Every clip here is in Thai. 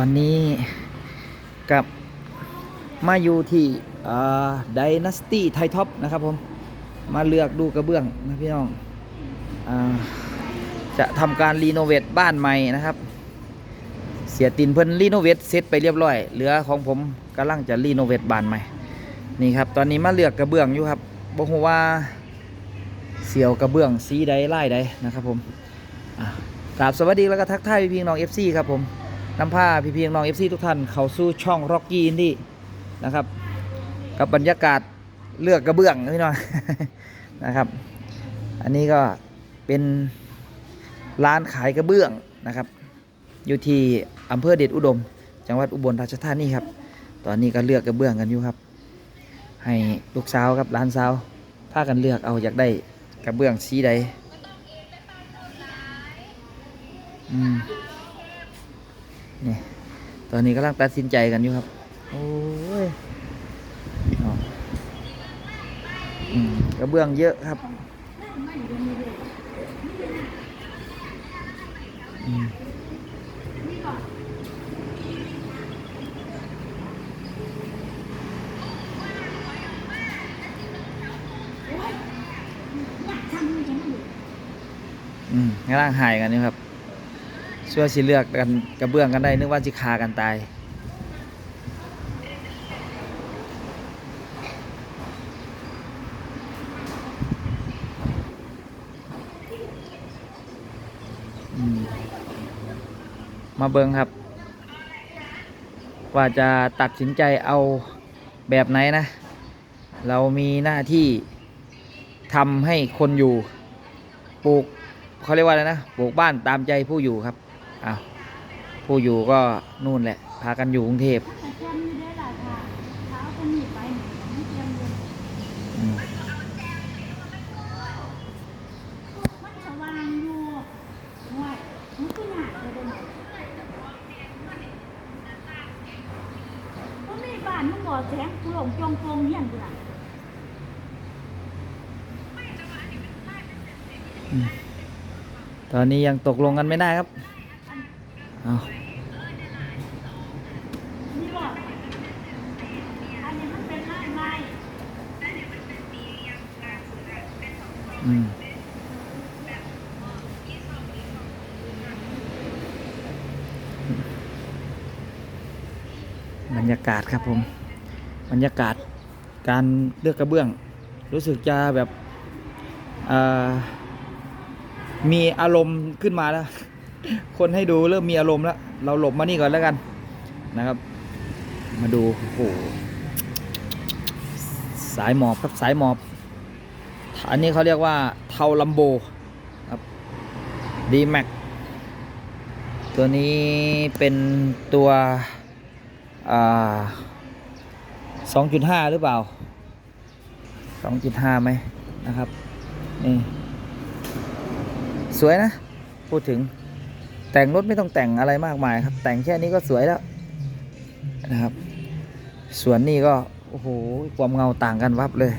ตอนนี้กับมาอยู่ที่ดินาสตี้ไทท็อปนะครับผม มาเลือกดูกระเบื้องนะพี่น้องอจะทำการรีโนเวทบ้านใหม่นะครับ เสียตินเพิ่นรีโนเวทเสร็จไปเรียบร้อย เหลือของผมกำลังจะรีโนเวทบ้านใหม่ นี่ครับ ตอนนี้มาเลือกกระเบื้องอยู่ครับบอกว่าเสียวกระเบื้องสีใดไล่ใดนะครับผมกราบสวัสดีแล้วก็ทักทายพี่ๆน้อง FC ครับผม นำผ้าพี่ๆน้อง FC ทุกท่าน เข้าสู่ช่อง Rocky Indie นะครับ กับบรรยากาศเลือกกระเบื้องพี่น้องนะครับ อันนี้ก็เป็นร้านขายกระเบื้องนะครับ อยู่ที่อำเภอเดชอุดม จังหวัดอุบลราชธานีครับ ตอนนี้ก็เลือกกระเบื้องกันอยู่ครับ ให้ลูกสาวครับร้านสาวพากันเลือกเอาอยากได้กระเบื้องสีใดอืม นี่ตอนนี้กำลังตัดสินใจกันอยู่ครับ โอ้ยกระเบื้องเยอะครับอืมอืมกำลังหายกันอยู่ครับ เชื่อสิเลือกกันกระเบื้องกันได้นึกว่าจิคากันตายมมาเบิงครับ ว่าจะตัดสินใจเอาแบบไหนนะ เรามีหน้าที่ทำให้คนอยู่ ปลูกเขาเรียกว่าอะไรนะ ปลูกบ้านตามใจผู้อยู่ครับ อาผู้อยู่ก็นู่นแหละ พากันอยู่กรุงเทพอืมมันสว่างอยู่ห่วยมันก็หนักเลยเด้อบ่มีบ้านมันบ่แสงกลงจงโปงเฮียนกูน่ะตอนนี้ยังตกลงกันไม่ได้ครับ เอานี่บ่อันนี้มันเป็นไม้ไม้อืมบรรยากาศครับผม บรรยากาศการเลือกกระเบื้อง รู้สึกจะแบบมีอารมณ์ขึ้นมาแล้ว คนให้ดูเริ่มมีอารมณ์แล้ว เราหลบมานี่ก่อนแล้วกันนะครับ มาดูโอ้โหสายหมอบครับสายหมอบ อันนี้เขาเรียกว่าเทาลัมโบครับดีแม็กตัวนี้เป็นตัวอ่า2.5หรือเปล่า2.5ไหมนะครับนี่สวยนะ พูดถึง แต่งรถไม่ต้องแต่งอะไรมากมายครับ แต่งแค่นี้ก็สวยแล้วนะครับ ส่วนนี้ก็โอ้โหความเงาต่างกันวับเลย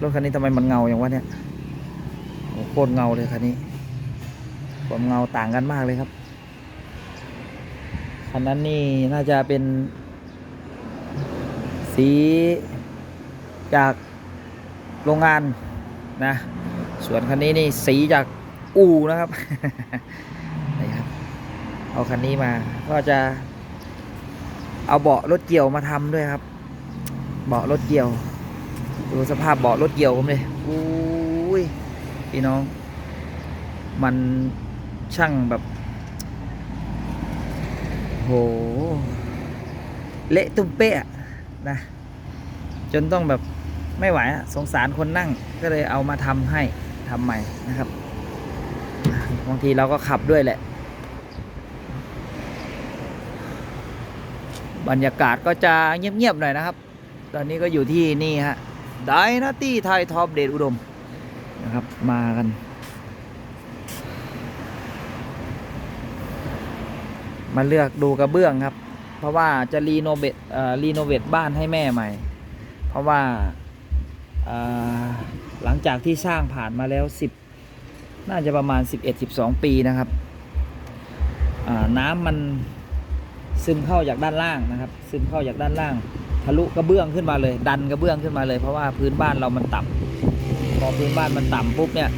รถคันนี้ทำไมมันเงาอย่างวะเนี่ยโคตรเงาเลยคันนี้ ความเงาต่างกันมากเลยครับคันนั้นนี่น่าจะเป็น สีจากโรงงานนะ ส่วนคันนี้นี่สีจากอู่นะครับ เอาคันนี้มา ก็จะ เอาเบาะรถเกี่ยวมาทำด้วยครับ เบาะรถเกี่ยว ดูสภาพเบาะรถเกี่ยวผมเลยอุ้ยพี่น้อง มันช่างแบบ โห เละตุ้มเป๊ะนะ จนต้องแบบไม่ไหวสงสารคนนั่งก็เลยเอามาทำให้ทำใหม่นะครับบางทีเราก็ขับด้วยแหละ บรรยากาศก็จะเงียบๆหน่อยนะครับ ตอนนี้ก็อยู่ที่นี่ฮะไดนาตี้ไทยท็อปเดชอุดมนะครับมากันมาเลือกดูกระเบื้องครับ เพราะว่าจะรีโนเวทรีโนเวทบ้านให้แม่ใหม่ เพราะว่าหลังจากที่สร้างผ่านมาแล้ว 10 น่าจะประมาณ 11-12 ปีนะครับ น้ำมัน ซึมเข้าจากด้านล่างนะครับ ซึมเข้าจากด้านล่าง ทะลุกระเบื้องขึ้นมาเลย ดันกระเบื้องขึ้นมาเลย เพราะว่าพื้นบ้านเรามันต่ำพอพื้นบ้านมันต่ำปุ๊บเนี่ย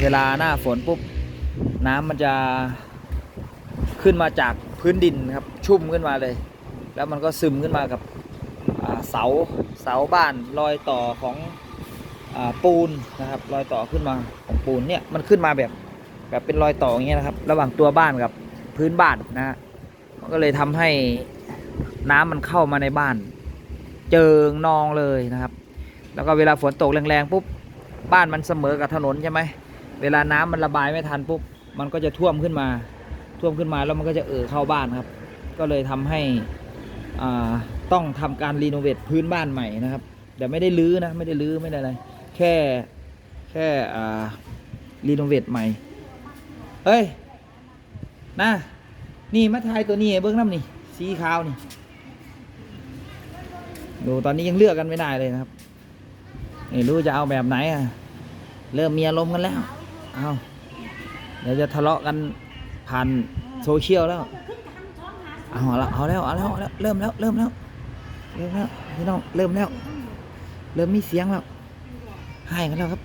เวลาหน้าฝนปุ๊บน้ำมันจะขึ้นมาจากพื้นดินครับชุ่มขึ้นมาเลย แล้วมันก็ซึมขึ้นมากับเสาเสาบ้านรอยต่อของอปูนนะครับรอยต่อขึ้นมาของปูนเนี่ยมันขึ้นมาแบบแบบเป็นรอยต่ออย่างเงี้ยนะครับ ระหว่างตัวบ้านกับพื้นบ้านนะฮะ มันก็เลยทำให้น้ำมันเข้ามาในบ้าน เจิงนองเลยนะครับ แล้วก็เวลาฝนตกแรงๆปุ๊บบ้านมันเสมอกับถนนใช่ไหมเวลาน้ำมันระบายไม่ทันปุ๊บมันก็จะท่วมขึ้นมา ท่วมขึ้นมาแล้วมันก็จะเอ่อเข้าบ้านครับ ก็เลยทำให้อ่าต้องทำการรีโนเวทพื้นบ้านใหม่นะครับแต่ไม่ได้รื้อนะไม่ได้รื้อไม่ได้อะไรแค่แค่อ่ารีโนเวทใหม่เฮ้ยนะ นี่มาทายตัวนี้เบิ้งน้ำนี่ สีขาวนี่ดูตอนนี้ยังเลือกกันไม่ได้เลยนะครับไม่รู้จะเอาแบบไหนอะ เริ่มมีอารมณ์กันแล้ว เอาเดี๋ยวจะทะเลาะกันผ่านโซเชียลแล้ว เอาละเอาแล้วเอาแล้วเอาแล้วเริ่มแล้วเริ่มแล้วเริ่มแล้วพี่น้องเริ่มแล้ว เริ่มมีเสียงแล้วให้กันแล้วครับ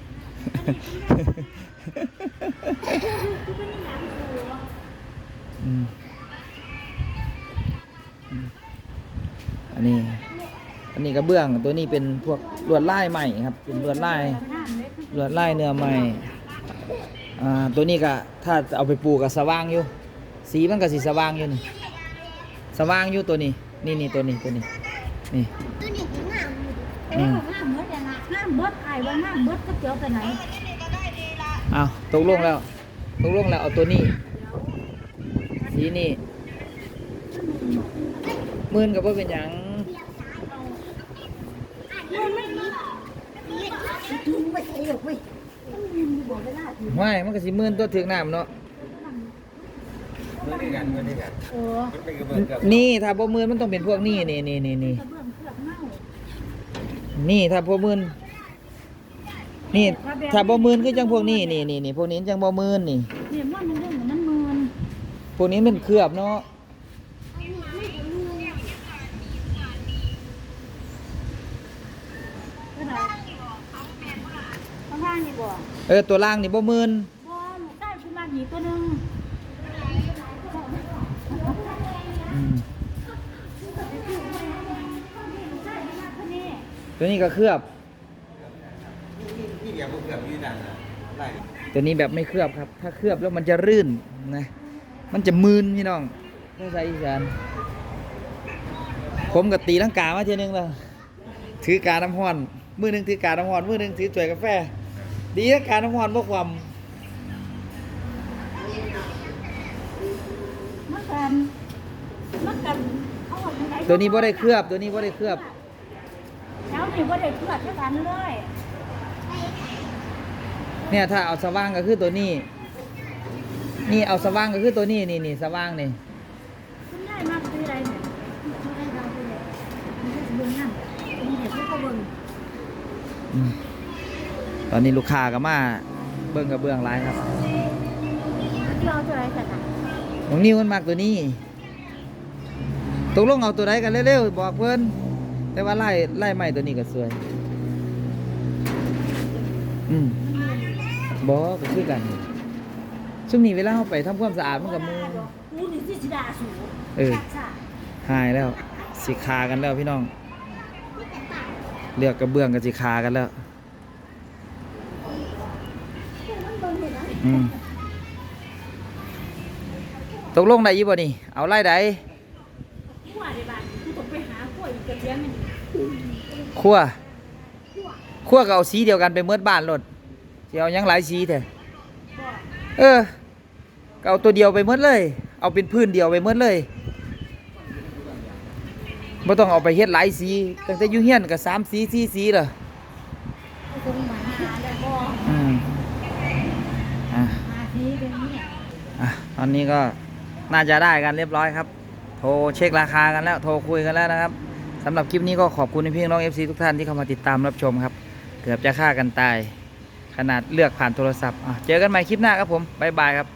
อืม อืมอันนี้ อันนี้กระเบื้องตัวนี้เป็นพวกลวดลายใหม่ครับ เป็นลวดลายลวดลายเนื้อใหม่อ่าตัวนี้ก็ถ้าเอาไปปลูกก็สว่างอยู่ สีมันก็สีสว่างอยู่นี่สว่างอยู่ตัวนี้ นี่นี่ตัวนี้ตัวนี้นี่ตัวนี้ก็งามอยู่เอ้ยงามเบิดอะนะงามเบิดไอ้ว่างามเบิดก็เจียวไปไหนเอาตกลงแล้วตกลงแล้วเอาตัวนี้สีนี่ หมื่นกับว่าเป็นหยังมันไม่มีถึงไปใส่หรอกเว้ยมันมีบอกเวลาถึงไม่มันก็สิหมื่นตัวถึงน้ำเนาะเมื่อนี้กันเมื่อนี้กันเออมันเป็นกระเบื้องกับนี่ถ้าบ่หมื่นมันต้องเป็นพวกนี้นี่นี่นี่นี่กระเบื้องเคลือบเน่านี่ถ้าบ่หมื่นนี่ถ้าบ่หมื่นคือจังพวกนี้นี่นี่นี่พวกนี้จังบ่หมื่นนี่เนี่ยมันมันเรื่องมันเมินพวกนี้มันเคลือบเนาะ ก็ได้ข้างล่างนี่บ่เออตัวล่างนี่บ่หมื่นบ่ลูกใต้คุณมาหนีตัวหนึงอืมใช่มาคนนี้ตัวนี้ก็เคลือบ นี่เดี๋ยวพวกเกือบยืนดันนะไล่ตัวนี้แบบไม่เคลือบครับ ถ้าเคลือบแล้วมันจะรื่นนะ มันจะมึนพี่น้องภาษาอีสานผมกับตีลังกามาเทียนึงแล้ว ถือกาน้ำห้อน มือหนึงถือกาน้ำห้อน มือหนึงถือถ้วยกาแฟ ดีนะการน้ำห้อนพวกความมันกันมันกันเอาออกยังไงตัวนี้บ่ได้เคลือบตัวนี้บ่ได้เคลือบแล้วนี่บ่ได้เคลือบแค่กันเลยเนี่ยถ้าเอาสว่างก็คือตัวนี้ นี่เอาสว่างก็คือตัวนี้นี่นี่สว่างนี่คุณยายมาคืออะไรเนี่ยไม่ได้เราคืออะไรมันจะเบิ่งน้ำมีเด็กก็เบิ่งอืม ตอนนี้ลูกค้าก็มาเบิ่งกับเบื้องไลายครับที่เราจะอะไรกันอะน้องนิวมันมากตัวนี้ตกลงเอาตัวใดกันเร็วๆบอกเพิ่นแต่ว่าไล่ไล่ใหม่ตัวนี้ก็สวย อืมบอกก็คือกันช่วงนี้เวลาเราไปทำความสะอาดมันกับมือกูนี่สิสิดาสูเออใช่หายแล้วสิคากันแล้วพี่น้อง เลือกกระเบื้องกับสิคากันแล้ว อืมตกลงได้ยี่บ่นี่ เอาไล่ใดขั้วในบ้านกูต้องไปหาขั้วอีกกระเทียมมันขั้วขั้วก็เอาสีเดียวกันไปเมื่อบ้านรถสิเอาหยังหลายสีแท้บ่เออเอาตัวเดียวไปเมื่อเลย เอาเป็นพื้นเดียวไปเมื่อเลยไม่ต้องเอาไปเฮ็ดหลายสีตั้งแต่ยู่เฮียนก็สามสีสี่สีเหรอ กูต้องหาหาได้บ่ อืมอะ หาทีเป็นนี้ อะตอนนี้ก็น่าจะได้กันเรียบร้อยครับ โทรเช็คราคากันแล้ว โทรคุยกันแล้วนะครับสำหรับคลิปนี้ก็ขอบคุณพี่น้อง FC ทุกท่านที่เข้ามาติดตามรับชมครับ เกือบจะฆ่ากันตาย ขนาดเลือกผ่านโทรศัพท์เจอกันใหม่คลิปหน้าครับผมบ๊ายบายครับ